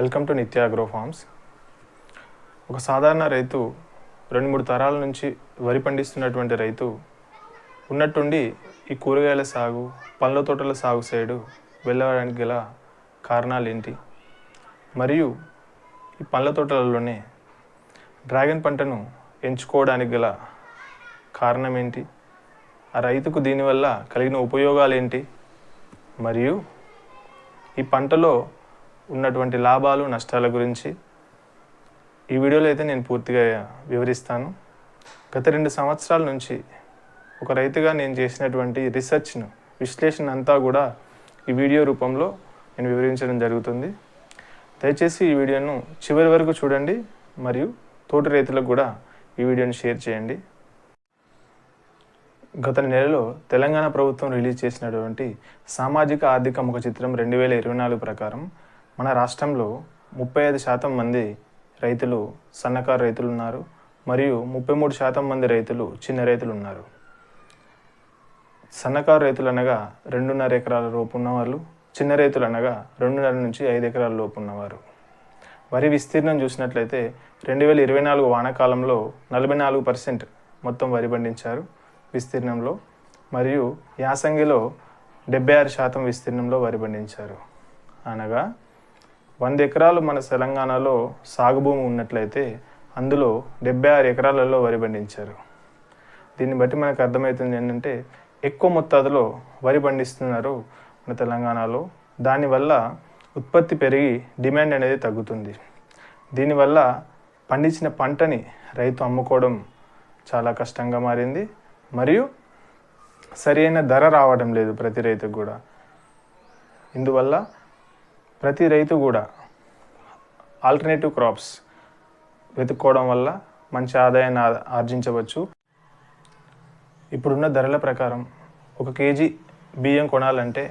Welcome to Nithya agro farms. ఒక సాధారణ రైతు రెండు మూడు తరాల నుంచి వరి పండిస్తున్నటువంటి రైతు ఉన్నట్టుండి ఈ కూరగాయల సాగు పండ్ల తోటల సాగు సైడు వెళ్ళడానికి గల కారణాలు ఏంటి? మరియు ఈ పండ్ల తోటలలోనే డ్రాగన్ పంటను ఎంచుకోవడానికి గల కారణం ఏంటి? ఆ రైతుకు దీనివల్ల కలిగిన ఉపయోగాలు ఏంటి? మరియు ఈ పంటలో ఉన్నటువంటి లాభాలు నష్టాల గురించి ఈ వీడియోలో అయితే నేను పూర్తిగా వివరిస్తాను. గత రెండు సంవత్సరాల నుంచి ఒక రైతుగా నేను చేసినటువంటి రీసెర్చ్ను విశ్లేషణ అంతా కూడా ఈ వీడియో రూపంలో నేను వివరించడం జరుగుతుంది. దయచేసి ఈ వీడియోను చివరి వరకు చూడండి మరియు తోటి రైతులకు కూడా ఈ వీడియోని షేర్ చేయండి. గత నెలలో తెలంగాణ ప్రభుత్వం రిలీజ్ చేసినటువంటి సామాజిక ఆర్థిక ముఖ చిత్రం రెండు వేల ఇరవై నాలుగు ప్రకారం మన రాష్ట్రంలో ముప్పై ఐదు శాతం మంది రైతులు సన్నకారు రైతులు ఉన్నారు మరియు ముప్పై మూడు శాతం మంది రైతులు చిన్న రైతులు ఉన్నారు సన్నకారు రైతులు అనగా రెండున్నర ఎకరాల లోపు ఉన్నవాళ్ళు చిన్న రైతులు అనగా రెండున్నర నుంచి ఐదు ఎకరాల లోపు ఉన్నవారు. వరి విస్తీర్ణం చూసినట్లయితే రెండు వేల ఇరవై నాలుగు వానాకాలంలో నలభై నాలుగు పర్సెంట్ మొత్తం వరి పండించారు విస్తీర్ణంలో మరియు యాసంగిలో డెబ్బై ఆరు శాతం విస్తీర్ణంలో వరి పండించారు. అనగా వంద ఎకరాలు మన తెలంగాణలో సాగు భూమి ఉన్నట్లయితే అందులో డెబ్బై ఆరు ఎకరాలలో వరి పండించారు. దీన్ని బట్టి మనకు అర్థమవుతుంది ఏంటంటే ఎక్కువ మొత్తాదులో వరి పండిస్తున్నారు మన తెలంగాణలో. దానివల్ల ఉత్పత్తి పెరిగి డిమాండ్ అనేది తగ్గుతుంది. దీనివల్ల పండించిన పంటని రైతు అమ్ముకోవడం చాలా కష్టంగా మారింది. మరియు సరైన ధర రావడం లేదు ప్రతి రైతుకు కూడా. ఇందువల్ల ప్రతి రైతు కూడా ఆల్టర్నేటివ్ క్రాప్స్ వెతుక్కోవడం వల్ల మంచి ఆదాయాన్ని ఆర్జించవచ్చు. ఇప్పుడున్న ధరల ప్రకారం ఒక కేజీ బియ్యం కొనాలంటే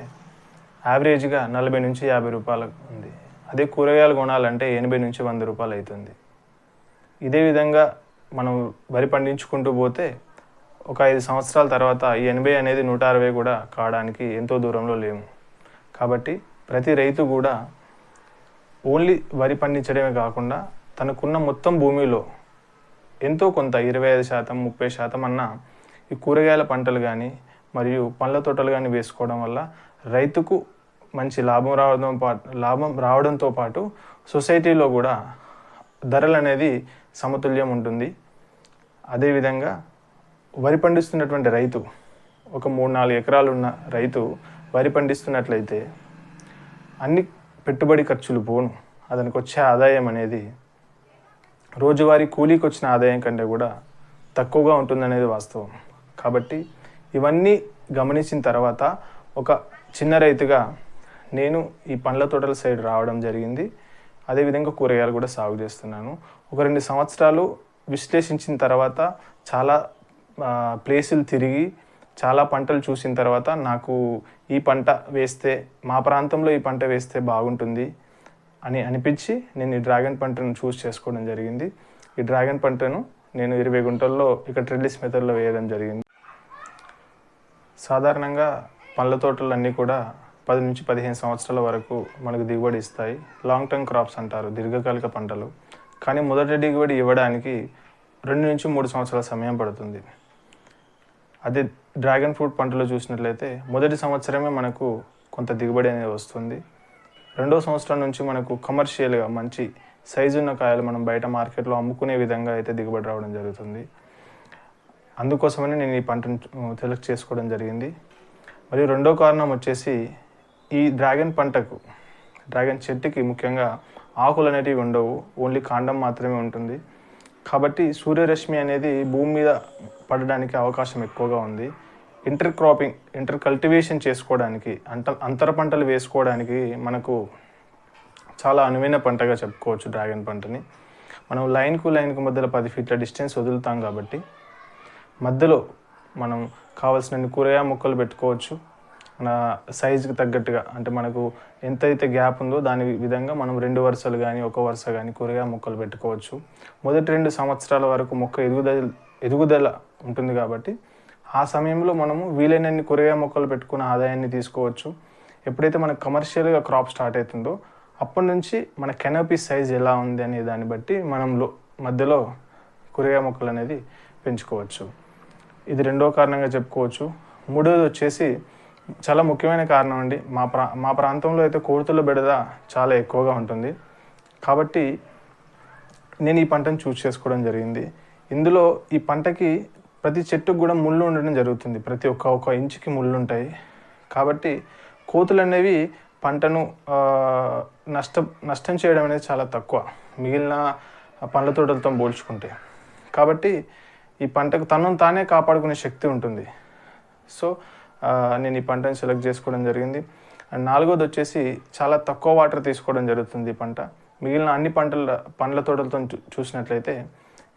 యావరేజ్గా నలభై నుంచి యాభై రూపాయలు ఉంది. అదే కూరగాయలు కొనాలంటే ఎనభై నుంచి వంద రూపాయలు అవుతుంది ఇదే విధంగా మనం వరి పండించుకుంటూ పోతే ఒక ఐదు సంవత్సరాల తర్వాత ఈ ఎనభై అనేది నూట అరవై కూడా కావడానికి ఎంతో దూరంలో లేము. కాబట్టి ప్రతి రైతు కూడా ఓన్లీ వరి పండించడమే కాకుండా తనకున్న మొత్తం భూమిలో ఎంతో కొంత ఇరవై ఐదు శాతం ముప్పై శాతం అన్న ఈ కూరగాయల పంటలు కానీ మరియు పండ్ల తోటలు కానీ వేసుకోవడం వల్ల రైతుకు మంచి లాభం రావడం పాటు లాభం రావడంతో పాటు సొసైటీలో కూడా ధరలు అనేది సమతుల్యం ఉంటుంది. అదేవిధంగా వరి పండిస్తున్నటువంటి రైతు ఒక మూడు నాలుగు ఎకరాలు ఉన్న రైతు వరి పండిస్తున్నట్లయితే అన్ని పెట్టుబడి ఖర్చులు పోను. అతనికి వచ్చే ఆదాయం అనేది రోజువారీ కూలీకి వచ్చిన ఆదాయం కంటే కూడా తక్కువగా ఉంటుందనేది వాస్తవం. కాబట్టి ఇవన్నీ గమనించిన తర్వాత ఒక చిన్న రైతుగా నేను ఈ పండ్ల తోటల సైడ్ రావడం జరిగింది. అదేవిధంగా కూరగాయలు కూడా సాగు చేస్తున్నాను. ఒక రెండు సంవత్సరాలు విశ్లేషించిన తర్వాత చాలా ప్లేసులు తిరిగి చాలా పంటలు చూసిన తర్వాత నాకు ఈ పంట వేస్తే మా ప్రాంతంలో ఈ పంట వేస్తే బాగుంటుంది అని అనిపించి నేను ఈ డ్రాగన్ పంటను చూస్ చేసుకోవడం జరిగింది. ఈ డ్రాగన్ పంటను నేను ఇరవై గుంటల్లో ఇక్కడ ట్రెడ్లిస్ మెథడ్లో వేయడం జరిగింది. సాధారణంగా పండ్ల తోటలు అన్నీ కూడా పది నుంచి పదిహేను సంవత్సరాల వరకు మనకు దిగుబడి ఇస్తాయి. లాంగ్ టర్మ్ క్రాప్స్ అంటారు దీర్ఘకాలిక పంటలు. కానీ మొదటి దిగుబడి ఇవ్వడానికి రెండు నుంచి మూడు సంవత్సరాల సమయం పడుతుంది. అదే డ్రాగన్ ఫ్రూట్ పంటలో చూసినట్లయితే మొదటి సంవత్సరమే మనకు కొంత దిగుబడి అనేది వస్తుంది. రెండో సంవత్సరం నుంచి మనకు కమర్షియల్గా మంచి సైజు ఉన్న కాయలు మనం బయట మార్కెట్లో అమ్ముకునే విధంగా అయితే దిగుబడి రావడం జరుగుతుంది. అందుకోసమని నేను ఈ పంటను సెలెక్ట్ చేసుకోవడం జరిగింది. మరియు రెండో కారణం వచ్చేసి ఈ డ్రాగన్ పంటకు డ్రాగన్ చెట్టుకి ముఖ్యంగా ఆకులు అనేటివి ఉండవు ఓన్లీ కాండం మాత్రమే ఉంటుంది. కాబట్టి సూర్యరశ్మి అనేది భూమి మీద పడడానికి అవకాశం ఎక్కువగా ఉంది. ఇంటర్ క్రాపింగ్ ఇంటర్ కల్టివేషన్ చేసుకోవడానికి అంట అంతర పంటలు వేసుకోవడానికి మనకు చాలా అనువైన పంటగా చెప్పుకోవచ్చు డ్రాగన్ పంటని. మనం లైన్కు లైన్కు మధ్యలో పది ఫీట్ల డిస్టెన్స్ వదులుతాం కాబట్టి మధ్యలో మనం కావాల్సిన కూరగాయ మొక్కలు పెట్టుకోవచ్చు. మన సైజుకి తగ్గట్టుగా అంటే మనకు ఎంతైతే గ్యాప్ ఉందో దాని విధంగా మనం రెండు వరుసలు కానీ ఒక వరుస కానీ కూరగాయ మొక్కలు పెట్టుకోవచ్చు. మొదటి రెండు సంవత్సరాల వరకు మొక్క ఎదుగుదల ఎదుగుదల ఉంటుంది కాబట్టి ఆ సమయంలో మనము వీలైనన్ని కూరగాయ మొక్కలు పెట్టుకున్న ఆదాయాన్ని తీసుకోవచ్చు. ఎప్పుడైతే మనకు కమర్షియల్గా క్రాప్ స్టార్ట్ అవుతుందో అప్పటి నుంచి మన కెనోపీ సైజ్ ఎలా ఉంది అనే దాన్ని బట్టి మనం లో మధ్యలో కూరగాయ మొక్కలు అనేది పెంచుకోవచ్చు. ఇది రెండో కారణంగా చెప్పుకోవచ్చు. మూడోది వచ్చేసి చాలా ముఖ్యమైన కారణం అండి. మా ప్రా మా ప్రాంతంలో అయితే కోతుల బెడద చాలా ఎక్కువగా ఉంటుంది. కాబట్టి నేను ఈ పంటను చూస్ చేసుకోవడం జరిగింది. ఇందులో ఈ పంటకి ప్రతి చెట్టుకు కూడా ముళ్ళు ఉండడం జరుగుతుంది. ప్రతి ఒక్క ఒక ఇంచుకి ముళ్ళు ఉంటాయి. కాబట్టి కోతులు అనేవి పంటను నష్ట నష్టం నష్టం చేయడం అనేది చాలా తక్కువ. మిగిలిన పండ్ల తోటలతో పోల్చుకుంటే. కాబట్టి ఈ పంటకు తనను తానే కాపాడుకునే శక్తి ఉంటుంది. సో నేను ఈ పంటను సెలెక్ట్ చేసుకోవడం జరిగింది. అండ్ నాలుగోది వచ్చేసి చాలా తక్కువ వాటర్ తీసుకోవడం జరుగుతుంది ఈ పంట. మిగిలిన అన్ని పంటల పండ్ల తోటలతో చూ- చూసినట్లయితే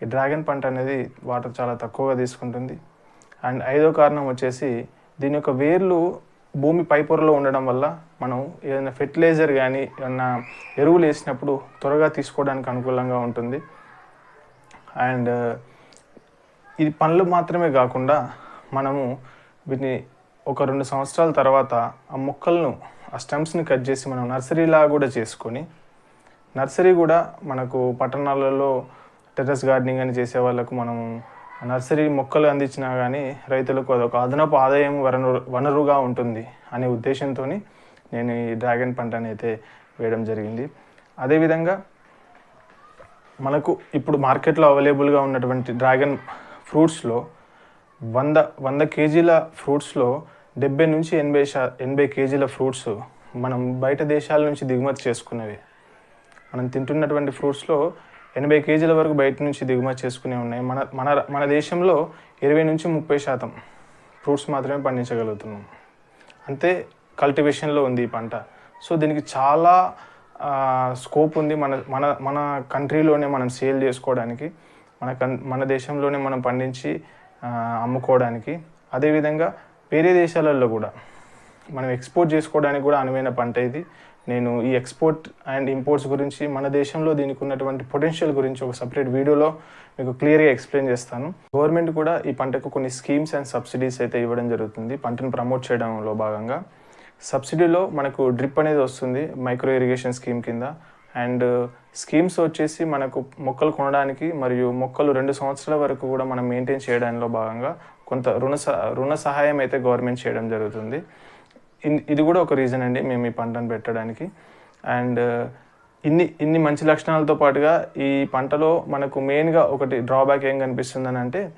ఈ డ్రాగన్ పంట అనేది వాటర్ చాలా తక్కువగా తీసుకుంటుంది. అండ్ ఐదో కారణం వచ్చేసి దీని యొక్క వేర్లు భూమి పై పొరలో ఉండడం వల్ల మనం ఏదైనా ఫెర్టిలైజర్ కానీ ఏదైనా ఎరువులు వేసినప్పుడు త్వరగా తీసుకోవడానికి అనుకూలంగా ఉంటుంది. అండ్ ఇది పండ్లు మాత్రమే కాకుండా మనము వీటిని ఒక రెండు సంవత్సరాల తర్వాత ఆ మొక్కలను ఆ స్టెమ్స్ని కట్ చేసి మనం నర్సరీలా కూడా చేసుకొని నర్సరీ కూడా మనకు పట్టణాలలో టెర్రస్ గార్డెనింగ్ అని చేసే వాళ్ళకు మనం నర్సరీ మొక్కలు అందించినా కానీ రైతులకు అదొక అదనపు ఆదాయం వనరు వనరుగా ఉంటుంది అనే ఉద్దేశంతో నేను ఈ డ్రాగన్ పంటని అయితే వేయడం జరిగింది. అదేవిధంగా మనకు ఇప్పుడు మార్కెట్లో అవైలబుల్గా ఉన్నటువంటి డ్రాగన్ ఫ్రూట్స్లో వంద వంద కేజీల ఫ్రూట్స్లో డెబ్బై నుంచి ఎనభై శా ఎనభై కేజీల ఫ్రూట్స్ మనం బయట దేశాల నుంచి దిగుమతి చేసుకునేవి. మనం తింటున్నటువంటి ఫ్రూట్స్లో ఎనభై కేజీల వరకు బయట నుంచి దిగుమతి చేసుకునే ఉన్నాయి. మన మన మన దేశంలో ఇరవై నుంచి ముప్పై శాతం ఫ్రూట్స్ మాత్రమే పండించగలుగుతున్నాం. అంతే కల్టివేషన్లో ఉంది ఈ పంట. సో దీనికి చాలా స్కోప్ ఉంది మన మన మన కంట్రీలోనే మనం సేల్ చేసుకోవడానికి. మన కన్ మన దేశంలోనే మనం పండించి అమ్ముకోవడానికి. అదేవిధంగా వేరే దేశాలలో కూడా మనం ఎక్స్పోర్ట్ చేసుకోవడానికి కూడా అనువైన పంట ఇది. నేను ఈ ఎక్స్పోర్ట్ అండ్ ఇంపోర్ట్స్ గురించి మన దేశంలో దీనికి ఉన్నటువంటి పొటెన్షియల్ గురించి ఒక సపరేట్ వీడియోలో మీకు క్లియర్గా ఎక్స్ప్లెయిన్ చేస్తాను. గవర్నమెంట్ కూడా ఈ పంటకు కొన్ని స్కీమ్స్ అండ్ సబ్సిడీస్ అయితే ఇవ్వడం జరుగుతుంది. పంటను ప్రమోట్ చేయడంలో భాగంగా. సబ్సిడీలో మనకు డ్రిప్ అనేది వస్తుంది మైక్రో ఇరిగేషన్ స్కీమ్ కింద. అండ్ స్కీమ్స్ వచ్చేసి మనకు మొక్కలు కొనడానికి మరియు మొక్కలు రెండు సంవత్సరాల వరకు కూడా మనం మెయింటైన్ చేయడంలో భాగంగా కొంత రుణ రుణ సహాయం అయితే గవర్నమెంట్ చేయడం జరుగుతుంది. ఇన్- ఇది కూడా ఒక రీజన్ అండి మేము ఈ పంటను పెట్టడానికి. అండ్ ఇన్ని ఇన్ని మంచి లక్షణాలతో పాటుగా ఈ పంటలో మనకు మెయిన్గా ఒకటి డ్రాబ్యాక్ ఏం కనిపిస్తుందని అంటే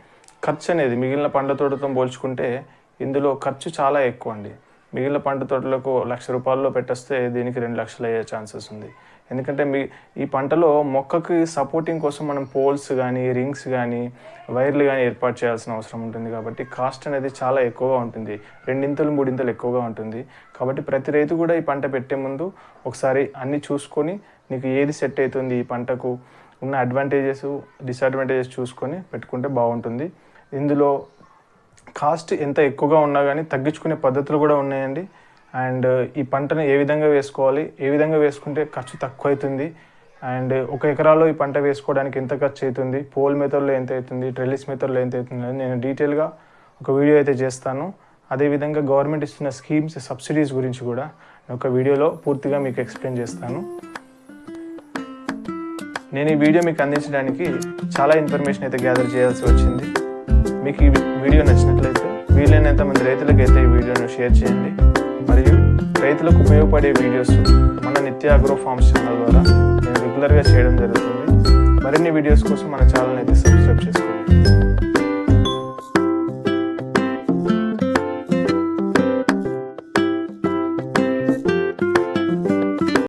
ఖర్చు అనేది మిగిలిన పంట తోటతో పోల్చుకుంటే ఇందులో ఖర్చు చాలా ఎక్కువ అండి. మిగిలిన పంట తోటలకు లక్ష రూపాయల్లో పెట్టేస్తే దీనికి రెండు లక్షలు అయ్యే ఛాన్సెస్ ఉంది. ఎందుకంటే మీ ఈ పంటలో మొక్కకి సపోర్టింగ్ కోసం మనం పోల్స్ కానీ రింగ్స్ కానీ వైర్లు కానీ ఏర్పాటు చేయాల్సిన అవసరం ఉంటుంది కాబట్టి కాస్ట్ అనేది చాలా ఎక్కువగా ఉంటుంది. రెండింతలు మూడింతలు ఎక్కువగా ఉంటుంది. కాబట్టి ప్రతి రైతు కూడా ఈ పంట పెట్టే ముందు ఒకసారి అన్ని చూసుకొని నీకు ఏది సెట్ అవుతుంది ఈ పంటకు ఉన్న అడ్వాంటేజెస్ డిసడ్వాంటేజెస్ చూసుకొని పెట్టుకుంటే బాగుంటుంది. ఇందులో కాస్ట్ ఎంత ఎక్కువగా ఉన్నా కానీ తగ్గించుకునే పద్ధతులు కూడా ఉన్నాయండి. అండ్ ఈ పంటను ఏ విధంగా వేసుకోవాలి ఏ విధంగా వేసుకుంటే ఖర్చు తక్కువ అవుతుంది అండ్ ఒక ఎకరాలో ఈ పంట వేసుకోవడానికి ఎంత ఖర్చు అవుతుంది పోల్ మెథడ్లో ఎంత అవుతుంది ట్రెలిస్ మెథడ్లో ఎంత అవుతుంది అని నేను డీటెయిల్గా ఒక వీడియో అయితే చేస్తాను. అదేవిధంగా గవర్నమెంట్ ఇస్తున్న స్కీమ్స్ సబ్సిడీస్ గురించి కూడా నేను ఒక వీడియోలో పూర్తిగా మీకు ఎక్స్ప్లెయిన్ చేస్తాను. నేను ఈ వీడియో మీకు అందించడానికి చాలా ఇన్ఫర్మేషన్ అయితే గ్యాదర్ చేయాల్సి వచ్చింది. మీకు ఈ వీడియో నచ్చినట్లయితే వీలైనంత మంది రైతులకైతే ఈ వీడియోను షేర్ చేయండి. మరియు రైతులకు ఉపయోగపడే వీడియోస్ మన నిత్య అగ్రో ఫార్మ్స్ ఛానల్ ద్వారా నేను రెగ్యులర్గా చేయడం జరుగుతుంది. మరిన్ని వీడియోస్ కోసం మన ఛానల్ అయితే సబ్స్క్రైబ్ చేసుకోండి.